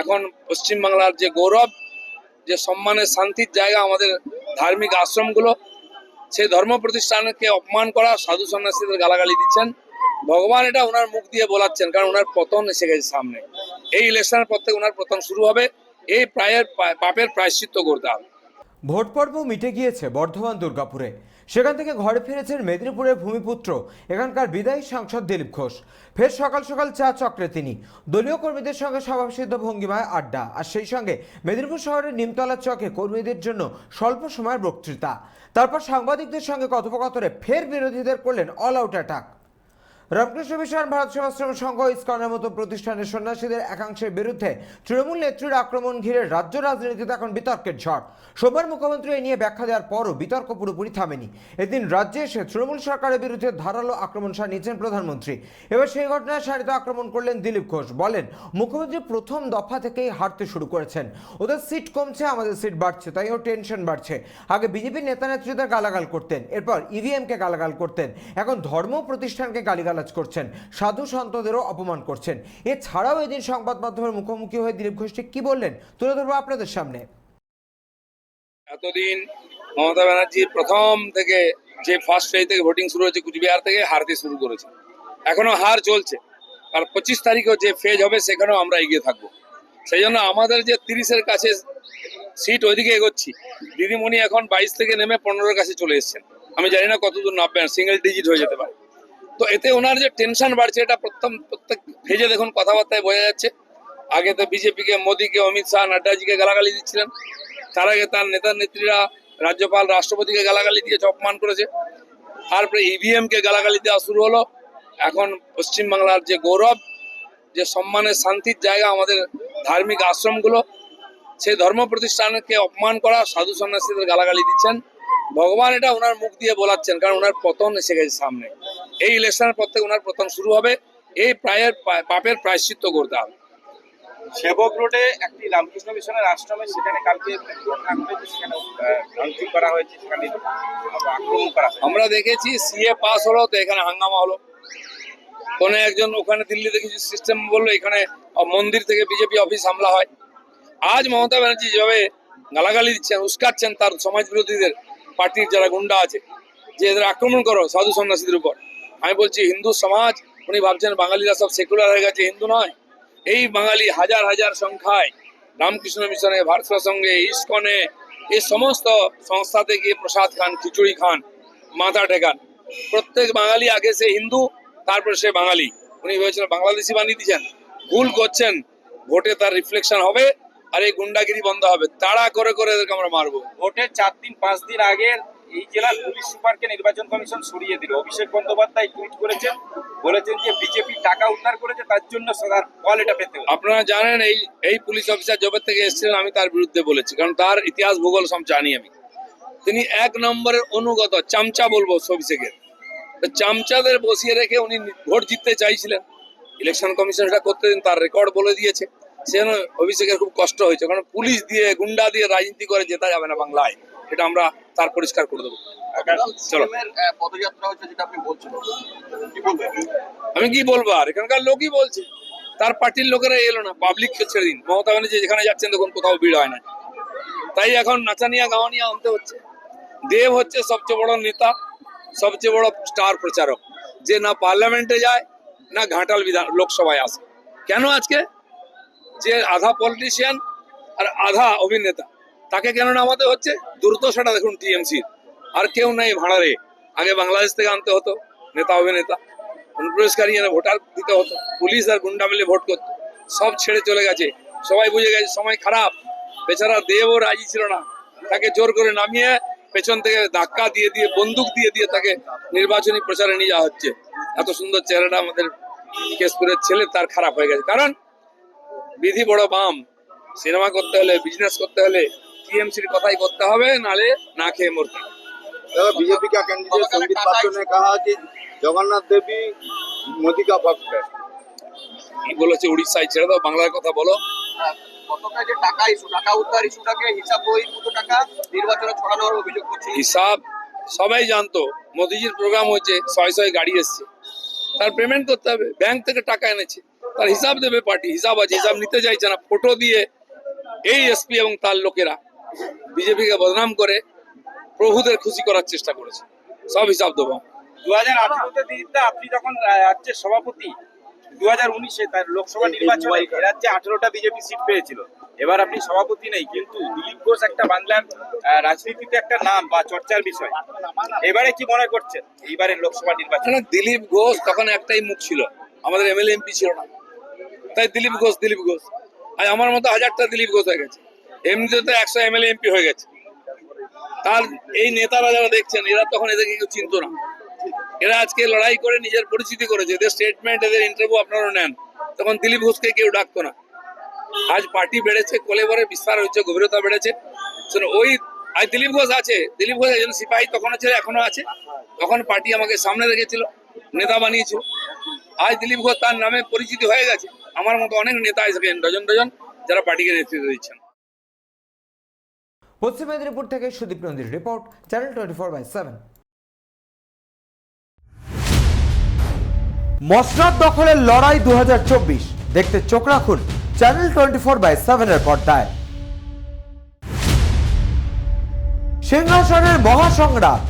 এখন পশ্চিমবাংলার যে গৌরব, যে সম্মানের শান্তির জায়গা আমাদের ধার্মিক আশ্রমগুলো, সেই ধর্ম প্রতিষ্ঠানকে অপমান করা সাধু সন্ন্যাসীদের গালাগালি দিচ্ছেন। ভগবান এটা ওনার মুখ দিয়ে বলাচ্ছেন, কারণ ওনার পতন এসে গেছে সামনে। এই ইলেকশনের পর থেকে ওনার পতন শুরু হবে, এই প্রায়ের পাপের প্রায়শ্চিত্ত করতে হবে। ভোট পর্ব মিটে গিয়েছে বর্ধমান দুর্গাপুরে। সেখান থেকে ঘরে ফিরেছেন মেদিনীপুরের ভূমিপুত্র, এখানকার বিদায়ী সাংসদ দিলীপ ঘোষ। ফের সকাল সকাল চা চক্রে তিনি। দলীয় কর্মীদের সঙ্গে স্বভাবসিদ্ধ ভঙ্গিমায় আড্ডা, আর সেই সঙ্গে মেদিনীপুর শহরের নিমতলা চকে কর্মীদের জন্য স্বল্প সময়ের বক্তৃতা। তারপর সাংবাদিকদের সঙ্গে কথোপকথনে ফের বিরোধীদের করলেন all out attack Ramakrishna Mission, Bharat Sevashram Sangha, ইস্কনের মতো প্রতিষ্ঠানের সন্ন্যাসীদের একাংশের বিরুদ্ধে তৃণমূল নেত্রীর আক্রমণ ঘিরে রাজ্য রাজনীতিতে এখন বিতর্কের ঝড়। সোমবার মুখ্যমন্ত্রী এ নিয়ে ব্যাখ্যা দেওয়ার পরও বিতর্ক পুরোপুরি থামেনি। এদিন রাজ্যে এসে তৃণমূল সরকারের বিরুদ্ধে ধারালো আক্রমণ সানিয়েছেন প্রধানমন্ত্রী। এবার সেই ঘটনায় সারিত আক্রমণ করলেন দিলীপ ঘোষ। বলেন, মুখ্যমন্ত্রী প্রথম দফা থেকেই হারতে শুরু করেছেন। ওদের সিট কমছে, আমাদের সিট বাড়ছে, তাই ও টেনশন বাড়ছে। আগে বিজেপি নেতা নেত্রীদের গালাগাল করতেন, এরপর ইভিএমকে গালাগাল করতেন। এখন ধর্ম প্রতিষ্ঠানকে গালিগালাজ করছেন। সাধু সন্তদেরও অপমান করছেন। এছাড়াও এদিন সংবাদ মাধ্যমের মুখোমুখি হয়ে দিলীপ ঘোষ ঠিক কি বললেন? তুলে ধরবো আপনাদের সামনে। এতদিন মমতা ব্যানার্জি প্রথম থেকে যে ফার্স্ট ফেজ থেকে ভোটিং শুরু হয়েছে কুচবিহার থেকে হারতে শুরু করেছে। এখনও হার চলছে। আর পঁচিশ তারিখেও যে ফেজ হবে সেখানেও আমরা এগিয়ে থাকব। সেই জন্য আমাদের যে তিরিশের কাছে সিট ওইদিকে এগোচ্ছি। দিদিমণি এখন বাইশ থেকে নেমে পনেরোর কাছে চলে এসেছেন। আমি জানি না কতদূর নামবেন সিঙ্গেল ডিজিট হয়ে যেতে পারে। তো এতে ওনার যে টেনশন বাড়ছে, এটা প্রথম প্রত্যেক ফেজে দেখুন কথাবার্তায় বোঝা যাচ্ছে। আগে তো বিজেপিকে, মোদীকে, অমিত শাহ, নাড্ডাজিকে গালাগালি দিচ্ছিলেন। তার আগে তার নেতা নেত্রীরা রাজ্যপাল, রাষ্ট্রপতিকে গালাগালি দিয়ে অপমান করেছে। তারপরে ইভিএম কে গালাগালি দেওয়া শুরু হলো। এখন পশ্চিমবাংলার যে গৌরব, যে সম্মানের শান্তির জায়গা আমাদের ধার্মিক আশ্রমগুলো, সেই ধর্ম প্রতিষ্ঠানকে অপমান করা সাধু সন্ন্যাসীদের গালাগালি দিচ্ছেন। ভগবান এটা ওনার মুখ দিয়ে বলাচ্ছেন, কারণ ওনার পতন এসে গেছে সামনে। এই ইলেকশনের পর থেকে ওনার প্রথম শুরু হবে। এই প্রায়ের পাপের প্রায়শ্চিত্ত করতে হবে। সেবক রোডে একটি রামকৃষ্ণ মিশনের আশ্রমে সেখানে কালকে সেখানে ভাঙচুর করা হয়েছে সেখানে আক্রমণ করা আমরা দেখেছি সিএ পাস হলো তো এখানে হাঙ্গামা হলো। কোন একজন ওখানে দিল্লিতে কিছু সিস্টেম বলল এখানে মন্দির থেকে বিজেপি অফিস হামলা হয়। আজ মমতা ব্যানার্জি যেভাবে গালাগালি দিচ্ছেন উস্কাচ্ছেন তার সমাজ বিরোধীদের পার্টির যারা গুন্ডা আছে যে এদের আক্রমণ করো সাধু সন্ন্যাসীদের উপর। আমি বলছি হিন্দু সমাজ, উনি ভাবছেন বাঙালিরা সব সেকুলার হয়ে গেছে, হিন্দু নয়। এই বাঙালি হাজার হাজার সংখ্যায় রামকৃষ্ণ মিশনে, ভারত সঙ্গে ইস্কনে এই সমস্ত সংস্থাতে গিয়ে প্রসাদ খান, খিচুড়ি খান, মাথা ঠেকান। প্রত্যেক বাঙালি আগে সে হিন্দু, তারপরে সে বাঙালি। উনি ভেবেছেন বাংলাদেশি বানিয়ে দিয়েছেন ভুল করছেন, ভোটে তার রিফ্লেকশন হবে, আর এই গুন্ডাগিরি বন্ধ হবে। তাড়া করে করে এদেরকে আমরা মারবো। ভোটের চার দিন, পাঁচ দিন আগে এই জেলার পুলিশ সুপারকে নির্বাচন কমিশন সরিয়ে দিল। অভিষেক বন্দ্যোপাধ্যায় টুইট করেছেন, বলেছেন যে বিজেপি টাকা উদ্ধার করেছে, তার জন্য সদার ফল এটা পেতে আপনারা জানেন, এই এই পুলিশ অফিসার জবের থেকে এসেছিলেন, আমি তার বিরুদ্ধে বলেছি, কারণ তার ইতিহাস, ভূগোল সব জানি আমি। তিনি এক নম্বরের অনুগত, চামচা বলব অভিষেকের চামচাদের বসিয়ে রেখে উনি ভোট জিততে চাইছিলেন। ইলেকশন কমিশন এটা করতে দিন, তার রেকর্ড বলে দিয়েছে। সেজন্য অভিষেকের খুব কষ্ট হয়েছে, কারণ পুলিশ দিয়ে, গুন্ডা দিয়ে রাজনীতি করে জেতা যাবে না বাংলায়। এটা আমরা তার পরিষ্কার করে দেবো। চলো। আমি কি বলব আর? এখানকার লোকই বলছে। তার পার্টির লোকেরা এলো না পাবলিক ছেড়ে দিন। মমতা ব্যানার্জি যেখানে যাচ্ছেন দেখুন কোথাও ভিড় হয় না। তাই এখন নাচানিয়া গাওয়ানিয়া আনতে হচ্ছে। দেব হচ্ছে সবচেয়ে বড় নেতা সবচেয়ে বড় স্টার প্রচারক। যে না পার্লামেন্টে যায় না ঘাটাল বিধান লোকসভায় আসে। কেন আজকে? যে আধা পলিটিশিয়ান আর আধা অভিনেতা। তাকে কেন নামাতে হচ্ছে দুর্দশাটা দেখুন টিএমসির আর কেউ নেই ভাড়ারে। আগে বাংলাদেশ থেকে আনতে হতো, নেতা, অভিনেতা। অনুপ্রবেশকারী এনে ভোটার দিতে হতো। পুলিশ আর গুন্ডা মিলে ভোট করতো। সব ছেড়ে চলে গেছে। সবাই বুঝে গেছে, সময় খারাপ। বেচারা দেবও রাজি ছিল না। তাকে জোর করে নামিয়ে পেছন থেকে ধাক্কা দিয়ে দিয়ে, বন্দুক দিয়ে দিয়ে তাকে নির্বাচনী প্রচারে নিয়ে যাওয়া হচ্ছে। এত সুন্দর চেহারাটা আমাদের কেশপুরের ছেলে, তার খারাপ হয়ে গেছে। কারণ বিধি বড় বাম। সিনেমা করতে হলে বিজনেস করতে হলে টিএমসির কথাই করতে হবে নালে না খেয়ে মরতে হবে। दादा बीजेपी का कैंडिडेट संदीप पात्रो ने कहा कि जगन्नाथ देवी मोदी का भक्त है কি বলেছে উড়িষ্যায় ছেড়ে দাও বাংলার কথা বলো গতকাল যে টাকা ইস্যু টাকা উদ্ধার ইস্যুটাকে হিসাব বহির্ভূত টাকা নির্বাচনে ছড়ানোর অভিযোগ করছে হিসাব সবাই জানতো মোদিজির প্রোগ্রাম হচ্ছে ছয় ছয় গাড়ি এসছে তার পেমেন্ট করতে হবে ব্যাংক থেকে টাকা এনেছে তার হিসাব দেবে পার্টি হিসাব আছে হিসাব নিতে চাইছে না ফটো দিয়ে এই এসপি এবং তার লোকেরা বিজেপিকে বদনাম করে প্রভুদের খুশি করার চেষ্টা করেছে। সব হিসাব দেবো। দু হাজার আঠারোতে দিদিদা আপনি যখন রাজ্যের সভাপতি দু হাজার উনিশে তার লোকসভা নির্বাচনে রাজ্যে আঠারোটা বিজেপি সিট পেয়েছিল। এবার আপনি সভাপতি নেই কিন্তু দিলীপ ঘোষ একটা বাংলার রাজনীতিতে একটা নাম বা চর্চার বিষয়। এবারে কি মনে করছেন এইবারের লোকসভা নির্বাচন? দিলীপ ঘোষ তখন একটাই মুখ ছিল। আমাদের এমএলএ এমপি ছিল না। তাই দিলীপ ঘোষ দিলীপ ঘোষ। আর আমার মতো হাজারটা দিলীপ ঘোষ হয়ে গেছে। এমনিতে তো একশো এমএলএ এমপি হয়ে গেছে। তার এই নেতারা যারা দেখছেন, এরা তখন এদেরকে কেউ চিনতো না। এরা আজকে লড়াই করে নিজের পরিচিতি করেছে। এদের স্টেটমেন্ট এদের ইন্টারভিউ আপনারা নেন। তখন দিলীপ ঘোষকে কেউ ডাকতো না। আজ পার্টি বেড়েছে কোলেবরে বিস্তার হয়েছে গভীরতা বেড়েছে। ওই আজ দিলীপ ঘোষ আছে। দিলীপ ঘোষ একজন সিপাহী তখনও ছিল এখনও আছে। তখন পার্টি আমাকে সামনে রেখেছিল, নেতা বানিয়েছিল। আজ দিলীপ ঘোষ তার নামে পরিচিতি হয়ে গেছে। আমার মতো অনেক নেতা এসেছেন, ডজন ডজন, যারা পার্টিকে নেতৃত্ব দিচ্ছেন। পশ্চিম মেদিনীপুর থেকে Sudip নন্দীর report channel twenty four by seven মসনাদ দখলের লড়াই দু হাজার চব্বিশ। দেখতে চোখ রাখুন চ্যানেল টোয়েন্টি ফোর বাই সেভেনের পর্দায়। সিংহাসনের মহাসংগ্রাম